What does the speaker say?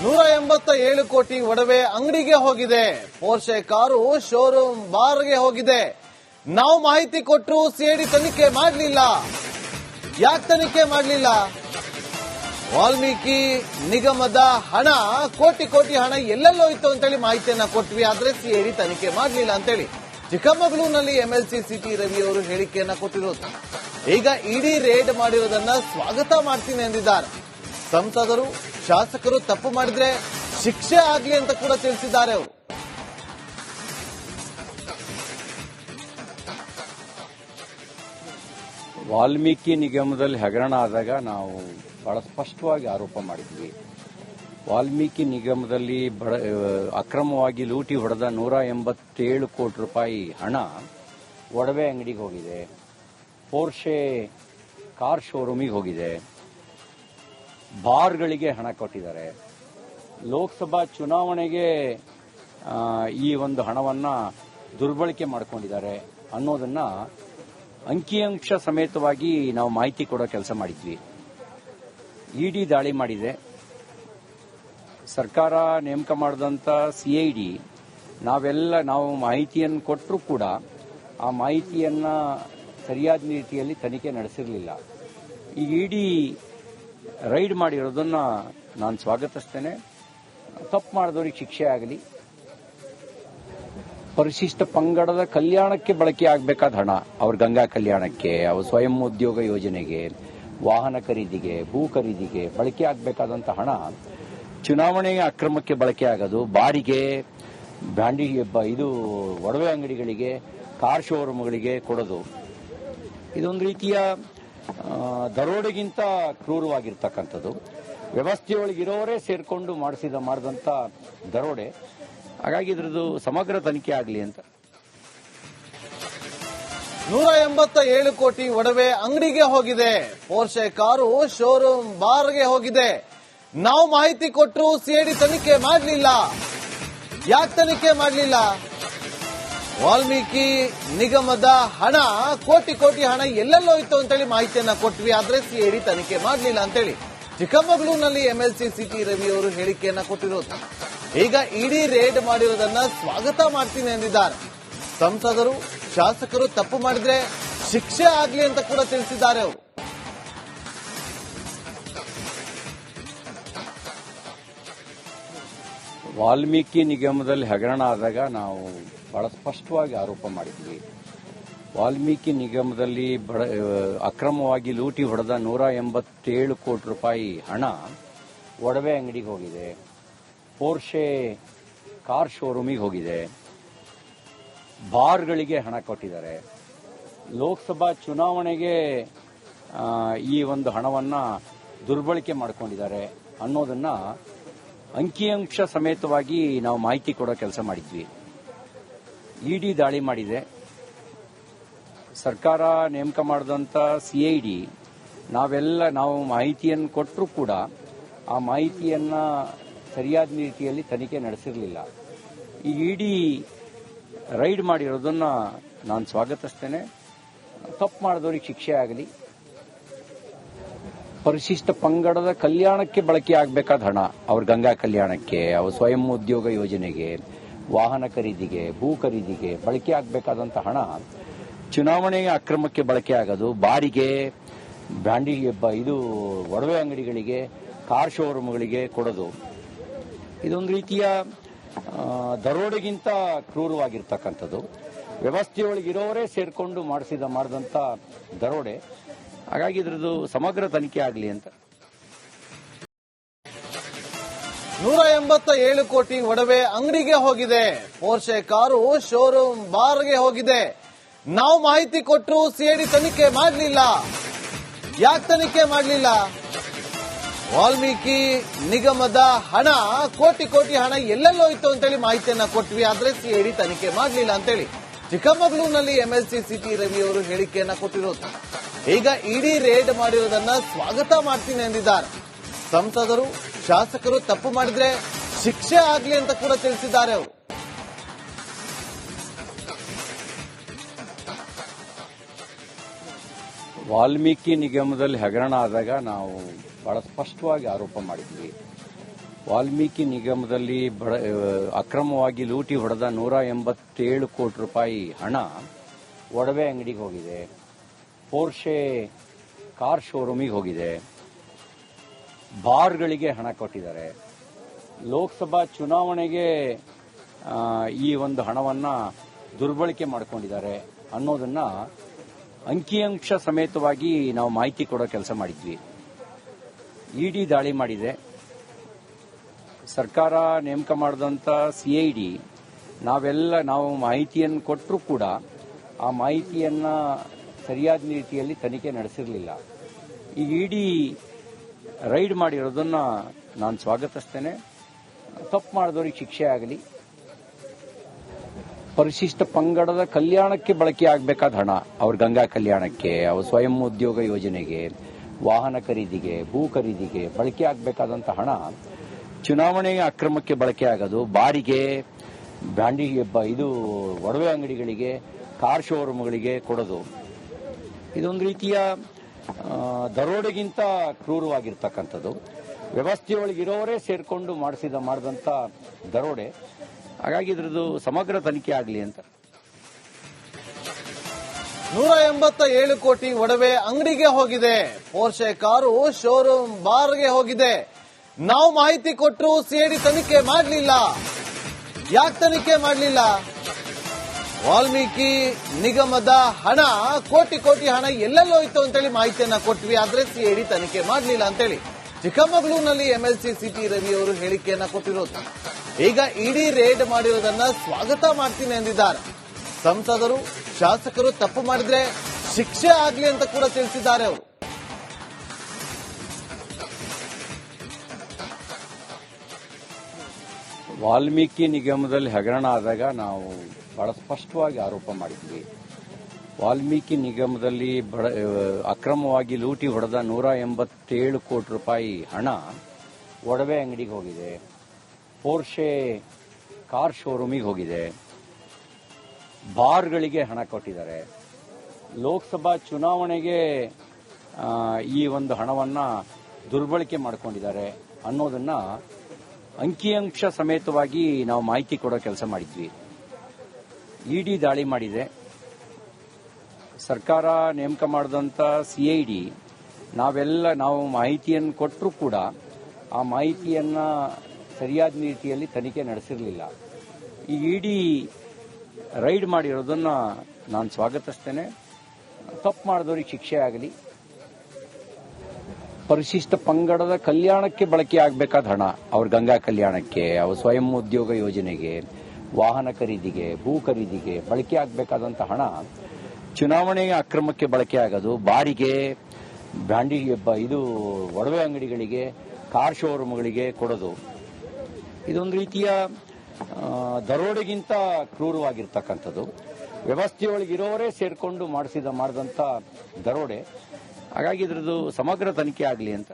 ನೂರ ಎಂಬತ್ತ ಏಳು ಕೋಟಿ ಒಡವೆ ಅಂಗಡಿಗೆ ಹೋಗಿದೆ. ಪೋರ್ಷೆ ಕಾರು ಶೋರೂಮ್ ಬಾರ್ಗೆ ಹೋಗಿದೆ. ನಾವು ಮಾಹಿತಿ ಕೊಟ್ಟರು ಸಿಐಡಿ ತನಿಖೆ ಮಾಡಲಿಲ್ಲ. ಯಾಕೆ ತನಿಖೆ ಮಾಡಲಿಲ್ಲ? ವಾಲ್ಮೀಕಿ ನಿಗಮದ ಹಣ, ಕೋಟಿ ಕೋಟಿ ಹಣ ಎಲ್ಲೆಲ್ಲೋಯ್ತು ಅಂತೇಳಿ ಮಾಹಿತಿಯನ್ನ ಕೊಟ್ವಿ. ಆದ್ರೆ ಸಿಐಡಿ ತನಿಖೆ ಮಾಡಲಿಲ್ಲ ಅಂತೇಳಿ ಚಿಕ್ಕಮಗಳೂರಿನಲ್ಲಿ ಎಂಎಲ್ಸಿ ಸಿಟಿ ರವಿ ಅವರು ಹೇಳಿಕೆಯನ್ನ ಕೊಟ್ಟಿರೋದು. ಈಗ ಇಡೀ ರೇಡ್ ಮಾಡಿರೋದನ್ನ ಸ್ವಾಗತ ಮಾಡ್ತೀನಿ ಎಂದಿದ್ದಾರೆ. ಸಂಸದರು, ಶಾಸಕರು ತಪ್ಪು ಮಾಡಿದ್ರೆ ಶಿಕ್ಷೆ ಆಗ್ಲಿ ಅಂತ ಕೂಡ ತಿಳಿಸಿದ್ದಾರೆ ಅವರು. ವಾಲ್ಮೀಕಿ ನಿಗಮದಲ್ಲಿ ಹಗರಣ ಆದಾಗ ನಾವು ಬಹಳ ಸ್ಪಷ್ಟವಾಗಿ ಆರೋಪ ಮಾಡಿದ್ವಿ. ವಾಲ್ಮೀಕಿ ನಿಗಮದಲ್ಲಿ ಬಡ ಅಕ್ರಮವಾಗಿ ಲೂಟಿ ಹೊಡೆದ ನೂರ ಎಂಬತ್ತೇಳು ಕೋಟಿ ರೂಪಾಯಿ ಹಣ ಒಡವೆ ಅಂಗಡಿಗೆ ಹೋಗಿದೆ. ಪೋರ್ಷೆ ಕಾರ್ ಶೋರೂಮಿಗೆ ಹೋಗಿದೆ. ಬಾರ್ಗಳಿಗೆ ಹಣ ಕೊಟ್ಟಿದ್ದಾರೆ. ಲೋಕಸಭಾ ಚುನಾವಣೆಗೆ ಈ ಒಂದು ಹಣವನ್ನ ದುರ್ಬಳಕೆ ಮಾಡಿಕೊಂಡಿದ್ದಾರೆ ಅನ್ನೋದನ್ನ ಅಂಕಿಅಂಶ ಸಮೇತವಾಗಿ ನಾವು ಮಾಹಿತಿ ಕೊಡೋ ಕೆಲಸ ಮಾಡಿದ್ವಿ. ಇಡಿ ದಾಳಿ ಮಾಡಿದೆ. ಸರ್ಕಾರ ನೇಮಕ ಮಾಡಿದಂತ ಸಿಐಡಿ ನಾವೆಲ್ಲ ನಾವು ಮಾಹಿತಿಯನ್ನು ಕೊಟ್ಟರೂ ಕೂಡ ಆ ಮಾಹಿತಿಯನ್ನ ಸರಿಯಾದ ರೀತಿಯಲ್ಲಿ ತನಿಖೆ ನಡೆಸಿರಲಿಲ್ಲ. ಈಗ ಇಡಿ ರೈಡ್ ಮಾಡಿರೋದನ್ನ ನಾನು ಸ್ವಾಗತಿಸ್ತೇನೆ. ತಪ್ಪು ಮಾಡಿದವ್ರಿಗೆ ಶಿಕ್ಷೆ ಆಗಲಿ. ಪರಿಶಿಷ್ಟ ಪಂಗಡದ ಕಲ್ಯಾಣಕ್ಕೆ ಬಳಕೆ ಆಗಬೇಕಾದ ಹಣ, ಅವ್ರ ಗಂಗಾ ಕಲ್ಯಾಣಕ್ಕೆ, ಅವ್ರ ಸ್ವಯಂ ಉದ್ಯೋಗ ಯೋಜನೆಗೆ, ವಾಹನ ಖರೀದಿಗೆ, ಭೂ ಖರೀದಿಗೆ ಬಳಕೆ ಆಗಬೇಕಾದಂತ ಹಣ ಚುನಾವಣೆಯ ಅಕ್ರಮಕ್ಕೆ ಬಳಕೆ ಆಗೋದು ಬಾರಿಗೆ ಬ್ಯಾಂಡಿ ಇದು ಒಡವೆ ಅಂಗಡಿಗಳಿಗೆ, ಕಾರ್ ಶೋರೂಮ್ಗಳಿಗೆ ಕೊಡೋದು. ಇದೊಂದು ರೀತಿಯ ದರೋಡೆಗಿಂತ ಕ್ರೂರವಾಗಿರ್ತಕ್ಕಂಥದ್ದು. ವ್ಯವಸ್ಥೆಯೊಳಗಿರೋರೇ ಸೇರಿಕೊಂಡು ಮಾಡಿಸಿದ ಮಾಡಿದಂಥ ದರೋಡೆ. ಹಾಗಾಗಿ ಇದ್ರದ್ದು ಸಮಗ್ರ ತನಿಖೆ ಆಗಲಿ ಅಂತ. ನೂರ ಎಂಬತ್ತ ಏಳು ಕೋಟಿ ಒಡವೆ ಅಂಗಡಿಗೆ ಹೋಗಿದೆ. ಪೋರ್ಷೆ ಕಾರು ಶೋರೂಮ್ ಬಾರ್ಗೆ ಹೋಗಿದೆ. ನಾವು ಮಾಹಿತಿ ಕೊಟ್ಟರು ಸಿಐಡಿ ತನಿಖೆ ಮಾಡಲಿಲ್ಲ. ಯಾಕೆ ತನಿಖೆ ಮಾಡಲಿಲ್ಲ? ವಾಲ್ಮೀಕಿ ನಿಗಮದ ಹಣ, ಕೋಟಿ ಕೋಟಿ ಹಣ ಎಲ್ಲೆಲ್ಲೋಯ್ತು ಅಂತೇಳಿ ಮಾಹಿತಿಯನ್ನ ಕೊಟ್ವಿ. ಆದ್ರೆ ಸಿಐಡಿ ತನಿಖೆ ಮಾಡಲಿಲ್ಲ ಅಂತೇಳಿ ಚಿಕ್ಕಮಗಳೂರಿನಲ್ಲಿ ಎಂಎಲ್ಸಿ ಸಿಟಿ ರವಿ ಅವರು ಹೇಳಿಕೆಯನ್ನ ಕೊಟ್ಟಿರೋದು. ಈಗ ಇಡೀ ರೇಡ್ ಮಾಡಿರೋದನ್ನ ಸ್ವಾಗತ ಮಾಡ್ತೀನಿ ಎಂದಿದ್ದಾರೆ. ಸಂಸದರು, ಶಾಸಕರು ತಪ್ಪು ಮಾಡಿದ್ರೆ ಶಿಕ್ಷೆ ಆಗ್ಲಿ ಅಂತ ಕೂಡ ತಿಳಿಸಿದ್ದಾರೆ ಅವರು. ವಾಲ್ಮೀಕಿ ನಿಗಮದಲ್ಲಿ ಹಗರಣ ಆದಾಗ ನಾವು ಬಹಳ ಸ್ಪಷ್ಟವಾಗಿ ಆರೋಪ ಮಾಡಿದ್ವಿ. ವಾಲ್ಮೀಕಿ ನಿಗಮದಲ್ಲಿ ಬಡ ಅಕ್ರಮವಾಗಿ ಲೂಟಿ ಹೊಡೆದ ನೂರ ಎಂಬತ್ತೇಳು ಕೋಟಿ ರೂಪಾಯಿ ಹಣ ಒಡವೆ ಅಂಗಡಿಗೆ ಹೋಗಿದೆ. ಪೋರ್ಷೆ ಕಾರ್ ಶೋರೂಮಿಗೆ ಹೋಗಿದೆ. ಬಾರ್ಗಳಿಗೆ ಹಣ ಕೊಟ್ಟಿದ್ದಾರೆ. ಲೋಕಸಭಾ ಚುನಾವಣೆಗೆ ಈ ಒಂದು ಹಣವನ್ನು ದುರ್ಬಳಕೆ ಮಾಡಿಕೊಂಡಿದ್ದಾರೆ ಅನ್ನೋದನ್ನ ಅಂಕಿಅಂಶ ಸಮೇತವಾಗಿ ನಾವು ಮಾಹಿತಿ ಕೊಡೋ ಕೆಲಸ ಮಾಡಿದ್ವಿ. ಇಡಿ ದಾಳಿ ಮಾಡಿದೆ. ಸರ್ಕಾರ ನೇಮಕ ಮಾಡಿದಂತ ಸಿಐಡಿ ನಾವೆಲ್ಲ ನಾವು ಮಾಹಿತಿಯನ್ನು ಕೊಟ್ಟರೂ ಕೂಡ ಆ ಮಾಹಿತಿಯನ್ನು ಸರಿಯಾದ ರೀತಿಯಲ್ಲಿ ತನಿಖೆ ನಡೆಸಿರಲಿಲ್ಲ. ಈ ಇಡಿ ರೈಡ್ ಮಾಡಿರೋದನ್ನು ನಾನು ಸ್ವಾಗತಿಸ್ತೇನೆ. ತಪ್ಪು ಮಾಡಿದವ್ರಿಗೆ ಶಿಕ್ಷೆ ಆಗಲಿ. ಪರಿಶಿಷ್ಟ ಪಂಗಡದ ಕಲ್ಯಾಣಕ್ಕೆ ಬಳಕೆ ಆಗಬೇಕಾದ ಹಣ, ಅವ್ರ ಗಂಗಾ ಕಲ್ಯಾಣಕ್ಕೆ, ಅವ್ರ ಸ್ವಯಂ ಉದ್ಯೋಗ ಯೋಜನೆಗೆ ವಾಹನ ಖರೀದಿಗೆ, ಭೂ ಖರೀದಿಗೆ ಬಳಕೆ ಆಗಬೇಕಾದಂತ ಹಣ ಚುನಾವಣೆಯ ಅಕ್ರಮಕ್ಕೆ ಬಳಕೆ ಆಗೋದು ಬಾರಿಗೆ ಬ್ರಾಂಡಿಗೆ ಬ- ಇದು ಒಡವೆ ಅಂಗಡಿಗಳಿಗೆ, ಕಾರ್ ಶೋರೂಮ್ಗಳಿಗೆ ಕೊಡೋದು. ಇದೊಂದು ರೀತಿಯ ದರೋಡೆಗಿಂತ ಕ್ರೂರವಾಗಿರ್ತಕ್ಕಂಥದ್ದು. ವ್ಯವಸ್ಥೆಯೊಳಗಿರೋರೇ ಸೇರಿಕೊಂಡು ಮಾಡಿಸಿದ, ಮಾಡಿದಂಥ ದರೋಡೆ. ಹಾಗಾಗಿ ಇದ್ರದ್ದು ಸಮಗ್ರ ತನಿಖೆ ಆಗಲಿ ಅಂತ. ನೂರ ಎಂಬತ್ತ ಏಳು ಕೋಟಿ ಒಡವೆ ಅಂಗಡಿಗೆ ಹೋಗಿದೆ. ಪೋರ್ಷೆ ಕಾರು ಶೋರೂಮ್ ಬಾರ್ಗೆ ಹೋಗಿದೆ. ನಾವು ಮಾಹಿತಿ ಕೊಟ್ಟರು ಸಿಐಡಿ ತನಿಖೆ ಮಾಡಲಿಲ್ಲ. ಯಾಕೆ ತನಿಖೆ ಮಾಡಲಿಲ್ಲ? ವಾಲ್ಮೀಕಿ ನಿಗಮದ ಹಣ, ಕೋಟಿ ಕೋಟಿ ಹಣ ಎಲ್ಲೆಲ್ಲೋಯ್ತು ಅಂತೇಳಿ ಮಾಹಿತಿಯನ್ನ ಕೊಟ್ವಿ. ಆದ್ರೆ ಸಿಐಡಿ ತನಿಖೆ ಮಾಡಲಿಲ್ಲ ಅಂತೇಳಿ ಚಿಕ್ಕಮಗಳೂರಿನಲ್ಲಿ ಎಂಎಲ್ಸಿ ಸಿಟಿ ರವಿ ಅವರು ಹೇಳಿಕೆಯನ್ನ ಕೊಟ್ಟಿರೋದು. ಈಗ ಇಡೀ ರೇಡ್ ಮಾಡಿರೋದನ್ನ ಸ್ವಾಗತ ಮಾಡ್ತೀನಿ ಎಂದಿದ್ದಾರೆ. ಸಂಸದರು, ಶಾಸಕರು ತಪ್ಪು ಮಾಡಿದ್ರೆ ಶಿಕ್ಷೆ ಆಗಲಿ ಅಂತ ಕೂಡ ತಿಳಿಸಿದ್ದಾರೆ ಅವರು. ವಾಲ್ಮೀಕಿ ನಿಗಮದಲ್ಲಿ ಹಗರಣ ಆದಾಗ ನಾವು ಬಹಳ ಸ್ಪಷ್ಟವಾಗಿ ಆರೋಪ ಮಾಡಿದ್ವಿ. ವಾಲ್ಮೀಕಿ ನಿಗಮದಲ್ಲಿ ಅಕ್ರಮವಾಗಿ ಲೂಟಿ ಹೊಡೆದ ನೂರ ಎಂಬತ್ತೇಳು ಕೋಟಿ ರೂಪಾಯಿ ಹಣ ಒಡವೆ ಅಂಗಡಿಗೆ ಹೋಗಿದೆ. ಪೋರ್ಷೆ ಕಾರ್ ಶೋರೂಮಿಗೆ ಹೋಗಿದೆ. ಬಾರ್ಗಳಿಗೆ ಹಣ ಕೊಟ್ಟಿದ್ದಾರೆ. ಲೋಕಸಭಾ ಚುನಾವಣೆಗೆ ಈ ಒಂದು ಹಣವನ್ನ ದುರ್ಬಳಕೆ ಮಾಡಿಕೊಂಡಿದ್ದಾರೆ ಅನ್ನೋದನ್ನ ಅಂಕಿಅಂಶ ಸಮೇತವಾಗಿ ನಾವು ಮಾಹಿತಿ ಕೊಡೋ ಕೆಲಸ ಮಾಡಿದ್ವಿ. ಇಡಿ ದಾಳಿ ಮಾಡಿದೆ. ಸರ್ಕಾರ ನೇಮಕ ಮಾಡಿದಂಥ ಸಿಐಡಿ ನಾವೆಲ್ಲ ನಾವು ಮಾಹಿತಿಯನ್ನು ಕೊಟ್ಟರೂ ಕೂಡ ಆ ಮಾಹಿತಿಯನ್ನ ಸರಿಯಾದ ರೀತಿಯಲ್ಲಿ ತನಿಖೆ ನಡೆಸಿರಲಿಲ್ಲ. ಈಗ ಇಡಿ ರೈಡ್ ಮಾಡಿರೋದನ್ನ ನಾನು ಸ್ವಾಗತಿಸ್ತೇನೆ. ತಪ್ಪು ಮಾಡಿದವ್ರಿಗೆ ಶಿಕ್ಷೆ ಆಗಲಿ. ಪರಿಶಿಷ್ಟ ಪಂಗಡದ ಕಲ್ಯಾಣಕ್ಕೆ ಬಳಕೆ ಆಗಬೇಕಾದ ಹಣ, ಅವ್ರ ಗಂಗಾ ಕಲ್ಯಾಣಕ್ಕೆ, ಅವ್ರ ಸ್ವಯಂ ಉದ್ಯೋಗ ಯೋಜನೆಗೆ, ವಾಹನ ಖರೀದಿಗೆ, ಭೂ ಖರೀದಿಗೆ ಬಳಕೆ ಆಗಬೇಕಾದಂತ ಹಣ ಚುನಾವಣೆಯ ಅಕ್ರಮಕ್ಕೆ ಬಳಕೆ ಆಗೋದು ಬಾರಿಗೆ ಬ್ಯಾಂಡಿ ಇದು ಒಡವೆ ಅಂಗಡಿಗಳಿಗೆ, ಕಾರ್ ಶೋರೂಮ್ಗಳಿಗೆ ಕೊಡೋದು. ಇದೊಂದು ರೀತಿಯ ದರೋಡೆಗಿಂತ ಕ್ರೂರವಾಗಿರ್ತಕ್ಕಂಥದ್ದು. ವ್ಯವಸ್ಥೆಯೊಳಗಿರೋರೇ ಸೇರಿಕೊಂಡು ಮಾಡಿಸಿದ ಮಾಡಿದಂಥ ದರೋಡೆ. ಹಾಗಾಗಿ ಇದ್ರದ್ದು ಸಮಗ್ರ ತನಿಖೆ ಆಗಲಿ ಅಂತ. ನೂರ ಎಂಬತ್ತ ಏಳು ಕೋಟಿ ಒಡವೆ ಅಂಗಡಿಗೆ ಹೋಗಿದೆ. ಪೋರ್ಷೆ ಕಾರು ಶೋರೂಮ್ ಬಾರ್ಗೆ ಹೋಗಿದೆ. ನಾವು ಮಾಹಿತಿ ಕೊಟ್ಟರು ಸಿಐಡಿ ತನಿಖೆ ಮಾಡಲಿಲ್ಲ. ಯಾಕೆ ತನಿಖೆ ಮಾಡಲಿಲ್ಲ? ವಾಲ್ಮೀಕಿ ನಿಗಮದ ಹಣ, ಕೋಟಿ ಕೋಟಿ ಹಣ ಎಲ್ಲೆಲ್ಲೋ ಇತ್ತು ಅಂತೇಳಿ ಮಾಹಿತಿಯನ್ನ ಕೊಟ್ವಿ. ಆದ್ರೆ ಸಿಐಡಿ ತನಿಖೆ ಮಾಡಲಿಲ್ಲ ಅಂತೇಳಿ. ಚಿಕ್ಕಮಗಳೂರಿನಲ್ಲಿ ಎಂಎಲ್ಸಿ ಸಿಟಿ ರವಿ ಅವರು ಹೇಳಿಕೆಯನ್ನ ಕೊಟ್ಟಿರೋದು. ಈಗ ಇಡೀ ರೇಡ್ ಮಾಡಿರೋದನ್ನ ಸ್ವಾಗತ ಮಾಡ್ತೀನಿ ಎಂದಿದ್ದಾರೆ. ಸಂಸದರು, ಶಾಸಕರು ತಪ್ಪು ಮಾಡಿದ್ರೆ ಶಿಕ್ಷೆ ಆಗ್ಲಿ ಅಂತ ಕೂಡ ತಿಳಿಸಿದ್ದಾರೆ ಅವರು. ವಾಲ್ಮೀಕಿ ನಿಗಮದಲ್ಲಿ ಹಗರಣ ಆದಾಗ ನಾವು ಬಹಳ ಸ್ಪಷ್ಟವಾಗಿ ಆರೋಪ ಮಾಡಿದ್ವಿ. ವಾಲ್ಮೀಕಿ ನಿಗಮದಲ್ಲಿ ಬಡ ಅಕ್ರಮವಾಗಿ ಲೂಟಿ ಹೊಡೆದ ನೂರ ಎಂಬತ್ತೇಳು ಕೋಟಿ ರೂಪಾಯಿ ಹಣ ಒಡವೆ ಅಂಗಡಿಗೆ ಹೋಗಿದೆ. ಪೋರ್ಷೆ ಕಾರ್ ಶೋರೂಮಿಗೆ ಹೋಗಿದೆ. ಬಾರ್ಗಳಿಗೆ ಹಣ ಕೊಟ್ಟಿದ್ದಾರೆ. ಲೋಕಸಭಾ ಚುನಾವಣೆಗೆ ಈ ಒಂದು ಹಣವನ್ನ ದುರ್ಬಳಕೆ ಮಾಡಿಕೊಂಡಿದ್ದಾರೆ ಅನ್ನೋದನ್ನ ಅಂಕಿಅಂಶ ಸಮೇತವಾಗಿ ನಾವು ಮಾಹಿತಿ ಕೊಡೋ ಕೆಲಸ ಮಾಡಿದ್ವಿ. ಇಡಿ ದಾಳಿ ಮಾಡಿದೆ. ಸರ್ಕಾರ ನೇಮಕ ಮಾಡಿದಂಥ ಸಿಐಡಿ ನಾವೆಲ್ಲ ನಾವು ಮಾಹಿತಿಯನ್ನು ಕೊಟ್ಟರೂ ಕೂಡ ಆ ಮಾಹಿತಿಯನ್ನು ಸರಿಯಾದ ರೀತಿಯಲ್ಲಿ ತನಿಖೆ ನಡೆಸಿರಲಿಲ್ಲ. ಈ ಇಡಿ ರೈಡ್ ಮಾಡಿರೋದನ್ನು ನಾನು ಸ್ವಾಗತಿಸ್ತೇನೆ. ತಪ್ಪು ಮಾಡಿದವರಿಗೆ ಶಿಕ್ಷೆ ಆಗಲಿ. ಪರಿಶಿಷ್ಟ ಪಂಗಡದ ಕಲ್ಯಾಣಕ್ಕೆ ಬಳಕೆ ಆಗಬೇಕಾದ ಹಣ, ಅವ್ರ ಗಂಗಾ ಕಲ್ಯಾಣಕ್ಕೆ, ಅವ್ರ ಸ್ವಯಂ ಉದ್ಯೋಗ ಯೋಜನೆಗೆ ವಾಹನ ಖರೀದಿಗೆ, ಭೂ ಖರೀದಿಗೆ ಬಳಕೆ ಆಗಬೇಕಾದಂತ ಹಣ ಚುನಾವಣೆಯ ಅಕ್ರಮಕ್ಕೆ ಬಳಕೆ ಆಗೋದು ಬಾರಿಗೆ ಬ್ಯಾಂಡಿ ಇದು ಒಡವೆ ಅಂಗಡಿಗಳಿಗೆ, ಕಾರ್ ಶೋರೂಮ್ಗಳಿಗೆ ಕೊಡೋದು. ಇದೊಂದು ರೀತಿಯ ದರೋಡೆಗಿಂತ ಕ್ರೂರವಾಗಿರ್ತಕ್ಕಂಥದ್ದು. ವ್ಯವಸ್ಥೆಯೊಳಗಿರೋರೇ ಸೇರಿಕೊಂಡು ಮಾಡಿಸಿದ ಮಾಡಿದಂಥ ದರೋಡೆ. ಹಾಗಾಗಿ ಇದರದು ಸಮಗ್ರ ತನಿಖೆ ಆಗಲಿ ಅಂತ.